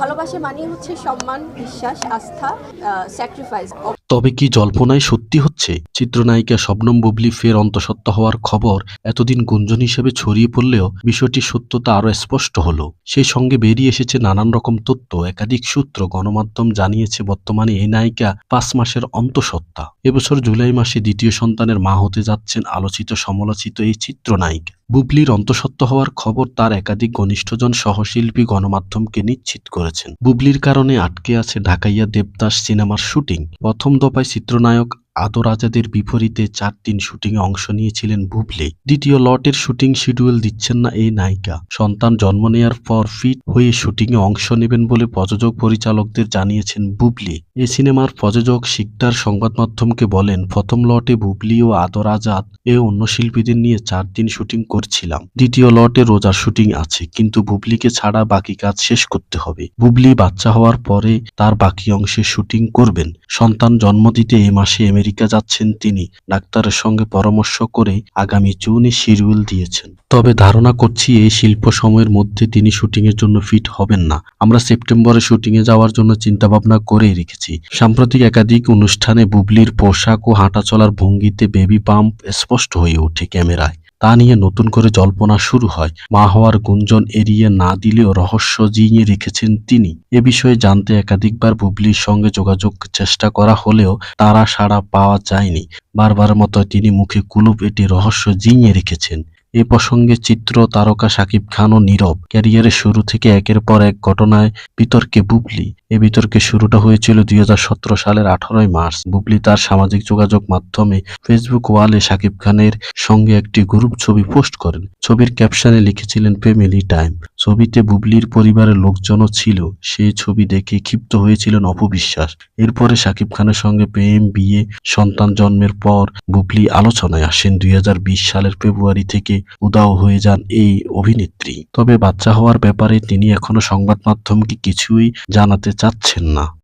ভালোবাসা মানে হচ্ছে সম্মান বিশ্বাস আস্থা স্যাক্রিফাইস তবে কি জল্পনায় সত্যি হচ্ছে? চিত্রনায়িকা শবনম বুবলি ফের অন্তঃসত্ত্বা হওয়ার খবর এতদিন গুঞ্জন হিসেবে ছড়িয়ে পড়লেও বিষয়টির সত্যতা আরও স্পষ্ট হলো। সেই সঙ্গে বেরিয়ে এসেছে নানান রকম তথ্য, একাধিক সূত্র, গণমাধ্যম জানিয়েছে বর্তমানে এই নায়িকা পাঁচ মাসের অন্তঃসত্ত্বা। এবছর জুলাই মাসে দ্বিতীয় সন্তানের মা হতে যাচ্ছেন আলোচিত সমালোচিত এই চিত্রনায়িকা। বুবলির অন্তঃসত্ত্ব হওয়ার খবর তার একাধিক ঘনিষ্ঠজন সহশিল্পী গণমাধ্যমকে নিশ্চিত করেছেন। বুবলির কারণে আটকে আছে ঢাকাইয়া দেবদাস সিনেমার শুটিং। প্রথম দফায় চিত্রনায়ক আদর আজাদের বিপরীতে চার দিন শুটিংয়ে অংশ নিয়েছিলেন বুবলি। দ্বিতীয় লটের শুটিং শিডিউল দিচ্ছেন না এই নায়িকা। সন্তান জন্ম নেয়ার পর ফিট হয়ে শুটিংয়ে অংশ নেবেন বলে প্রযোজক পরিচালকদের জানিয়েছেন বুবলি। এ সিনেমার প্রযোজক শিকদার সংবাদ মাধ্যমকে বলেন, প্রথম লটে বুবলি ও আদর আজাদ এ অন্য শিল্পীদের নিয়ে চার দিন শুটিং করছিলাম। দ্বিতীয় লটে রোজার শুটিং আছে, কিন্তু বুবলিকে ছাড়া বাকি কাজ শেষ করতে হবে। বুবলি বাচ্চা হওয়ার পরে তার বাকি অংশে শুটিং করবেন। সন্তান জন্ম দিতে এ মাসে আমেরিকা যাচ্ছেন তিনি। ডাক্তারের সঙ্গে পরামর্শ করে আগামী জুনে শিডিউল দিয়েছেন। তবে ধারণা করছি এই শিল্প সময়ের মধ্যে তিনি শুটিংয়ের জন্য ফিট হবেন না। আমরা সেপ্টেম্বরে শুটিংয়ে যাওয়ার জন্য চিন্তাভাবনা করেই রেখেছি। সাম্প্রতিক একাধিক অনুষ্ঠানে বুবলির পোশাক ও হাঁটাচলার ভঙ্গিতে বেবি পাম্প স্পষ্ট হয়ে ওঠে ক্যামেরায়। তা নিয়ে নতুন করে জল্পনা শুরু হয়। মা হওয়ার গুঞ্জন এড়িয়ে না দিলেও রহস্য জিঙিয়ে রেখেছেন তিনি। এ বিষয়ে জানতে একাধিকবার বুবলির সঙ্গে যোগাযোগ চেষ্টা করা হলেও তারা সাড়া পাওয়া যায়নি। বারবার মতো তিনি মুখে কুলুপ এটি রহস্য জিঙিয়ে রেখেছেন। এ প্রসঙ্গে চিত্র, তারকা শাকিব খানও নীরব। ক্যারিয়ারের শুরু থেকে একের পর এক ঘটনায় বিতর্কে বুবলি। এ বিতর্কে শুরুটা হয়েছিল দুই হাজার সতেরো সালের আঠারোই মার্চ। বুবলি তার সামাজিক যোগাযোগ মাধ্যমে ফেসবুক ওয়ালে সাকিব খানের সঙ্গে একটি গ্রুপ ছবি পোস্ট করেন। ছবির ক্যাপশনে লিখেছিলেন, ফ্যামিলি টাইম। ছবিতে বুবলির পরিবারের লোকজনও ছিল। সেই ছবি দেখে ক্ষিপ্ত হয়েছিলেন অপবিশ্বাস এরপরে শাকিব খানের সঙ্গে প্রেম, বিয়ে, সন্তান জন্মের পর বুবলি আলোচনায় আসেন। দুই হাজার বিশ সালের ফেব্রুয়ারি থেকে উদাও হয়ে যান এই অভিনেত্রী। তবে বাচ্চা হওয়ার ব্যাপারে তিনি এখনও সংবাদ মাধ্যমকে কিছুই জানাতে চাচ্ছেন না।